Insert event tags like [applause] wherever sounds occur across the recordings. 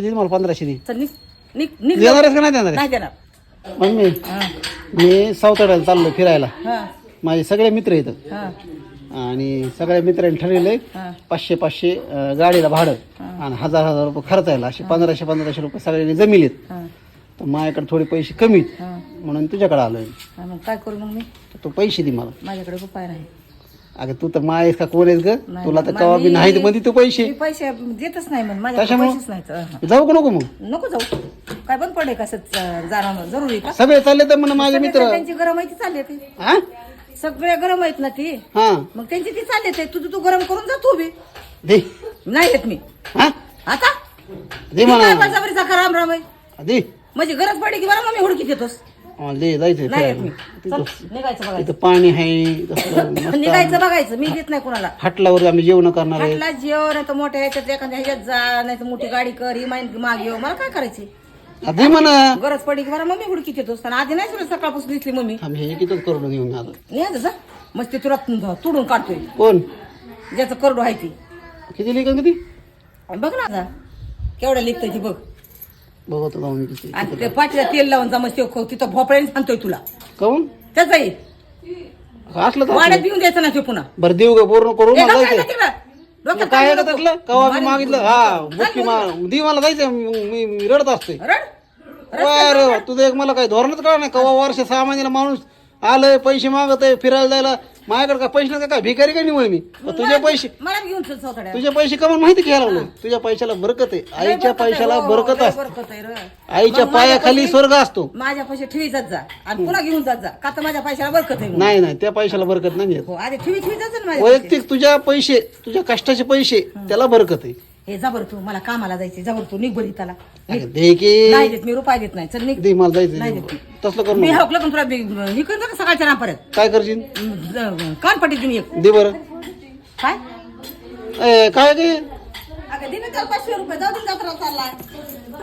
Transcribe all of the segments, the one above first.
मला पंधराशे दे. चल निघ निघ निघ देणारच का नाही देणार? नाही देणार. मम्मी हा. मी सावताड्याला चाललो फिरायला. हा. माझे सगळे मित्र येतात हा. आणि सगळ्या मित्रांनी ठरलेलं आहे पाचशे पाचशे अं, गाडीला भाडं आणि हजार हजार रुपये खर्चायला असे पंधराशे पंधराशे रुपये सगळ्यांनी जमिलेत हा. तर माझ्याकडे थोडे पैसे कमी आहेत. हा. म्हणून तुझ्याकडे आलोय. हा, मग काय करू मग मी? तर तू पैसे दे मला. माझ्याकडे उपाय नाही. अगं तू तर मायस का कोण आहेस ग? नाही, तुला तर कवा बी मी- नाही मध्ये तू पैसे. मी पैसे देतच नाही मग माझ्याकडे कशामुळं? पैसेच नाहीत. हा. जाऊ का नको मग? नको जाऊ. काय बंद पडे का असं जाणं? जरुरी का? सगळे चालले तर म्हणा माझे सगळे मित्र. त्यांची गरम माहिती चालली ती. हा सगळे गरम आहेत ना ती. हा. मग त्यांची ती चालले ते तुझं तू गरम करून जा तू बी. दे. नाही येत मी. हा? आता? दे मी काय म्हणा बळजबरीचा का राम राम आहे? दे. म्हणजे गरज पडली की बरं मग मी हुडकीत येतोस दे जायचं नाही येत मी. फिरायला चल, निघायचं बघायचं. इथं पाणी आहे [laughs] निघायचं बघायचं मी देत नाही कुणाला. हाटलावर आम्ही जेवण करणार आहे. जेव नाही तर मोठ्या ह्याच्यात एखाद्या ह्याच्यात जा नाही तर मोठी गाडी कर ही माइन माग येऊ. मला काय करायची? दे म्हणा. गरज पडली की बरं मम्मी हुडकीत येतोस आणि आधी नाही तुला सकाळपासून दिसली मम्मी. आम्ही हे कितीच करून घेऊन आलो. नाही मग ते तुला तुडून काढतोय. कोण? ज्याचं करडो आहे ती. किती लिहिलं किती बघ ना जा केवढं लिखतय ती बघ. बघतो जाऊन मी किती आणि ते पाठीला तेल लावून जा मग ते खो- तिथं भोपळ्याने सांगतोय तुला. काऊन? त्याचाही असलं तर वाड्यात येऊन द्यायचं ना ते पुन्हा. बरं देऊ का? पूर्ण करू ए, मला डोक्यात. डोक्यात काय आहे का नको. त्यातलं? कवा मी मागितलं. हा बुक्की निघून. दी मला जायचं मी मी- मी रडत असतोय. रड? अरे तुझं एक मला काही धोरणच कळलं नाही. कवा वर्ष सहा महिन्याला माणूस आलंय पैसे मागत आहे फिरायला जायला. माझ्याकडे काय पैसे नाही काय भिकारी काय निवड मी? तुझे पैसे मला बी घेऊन चल चौथड्या तुझे पैसे कमन माहिती घ्यायला लागलो तुझ्या पैशाला बरकत आहे. आईच्या पैशाला हो, बरकत असते. बरकत आहे रे. आईच्या पायाखाली स्वर्ग असतो. माझ्या पैसे ठेवी जात जा. आणि पुन्हा घेऊन जात जा. का तर माझ्या पैशाला बरकत आहे म्हणून. नाही नाही त्या पैशाला बरकत नाही येत हो आधी ठेवी ठेवी जात जा ना माझ्या पैसे. वैयक्तिक तुझ्या पैसे तुझ्या कष्टाचे पैसे त्याला बरकत आहे. हे जबर तू मला कामाला जायचे जबर तू निघ बरी त्याला अगं, दे की. नाही देत मी रुपये देत नाही. चल निघ. दे मला नाही जायचं देत. तसलं करू मी नको. हकलं पण तुला बी- हे करतो का सकाळच्या रामपर्यंत. काय करशील? कानपट्टी देऊन एक. दे बरं. काय? ए, काय अगं दे ना त्याला पाचशे रुपये. जाऊ दे जत्रा चालला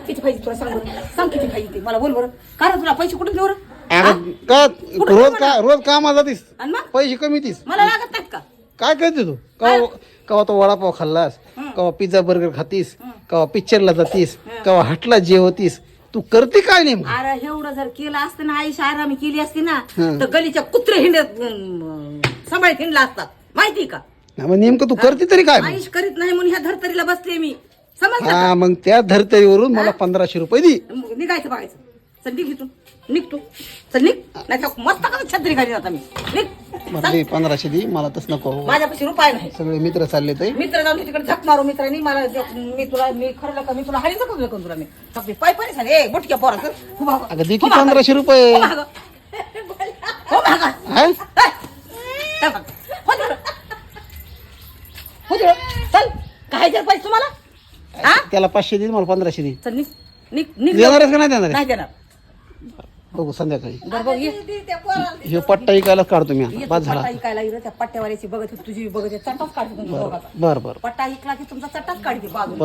किती पाहिजे तुला सांग बरं सांग किती पाहिजे ते. मला बोल बरं. कारण तुला पैसे कुठून देऊ बरं अगं, का? रोज का रोज कामाला जातीस? आणि मग? पैसे कमी तीस. मला लागत नाहीत का? काय करते तू? कवा कवा तो वडापाव खाल्लास? कवा पिझ्झा बर्गर खातीस कवा पिक्चरला जातीस कवा हटला जेवतीस तू करते काय नेमकं? अरे एवढं जर केलं असतं ना आई आरामी केली असती ना. तर गलीच्या कुत्रे हिंडत अं, सांभाळत हिंडला असतात. माहिती का? हा, मग नेमकं तू करते तरी काय मग? आईश करीत नाही म्हणून ह्या धरतरीला बसले मी. समजलं? हा मग त्या धर्तरीवरून मला पंधराशे रुपये दे. मग निघायचं बघायचं. चल निघ इथून. निघ तू. चल निघ. नाही तर मस्त का छत्री घाली आता मी. निघ. दे पंधराशे दे मला तस नको. माझ्यापाशी रुपये नाही. सगळे मित्र चालले ते. मित्र जाऊन तिकडे झक मारू मित्रांनी. मला मी तुला मी खरं का मी तुला हारी नको करून तुला मी. फक्त पाय पाय झाले. ए बुटक्या पोराचं. हो. अगं दे की हो. पंधराशे रुपये. हो. हो. चल काय जर पाहिजे तुम्हाला? हा? त्याला पाचशे दे मला पंधराशे दे. चल निघ. निघ निघ. देणारच का नाही देणार? नाही देणार. बघू संध्याकाळी. बरं बघ ये. हे पट्टा इकायला काढतो मी आता. ये बाद तू झाला. पट्टा येईल त्या पट्ट्यावाल्याची बघत होती, तुझी बी बघत होती. चटाच काढते दोघाचा. बरं बरं. पट्टा इकला की तुमचा चटाच काढते बाजू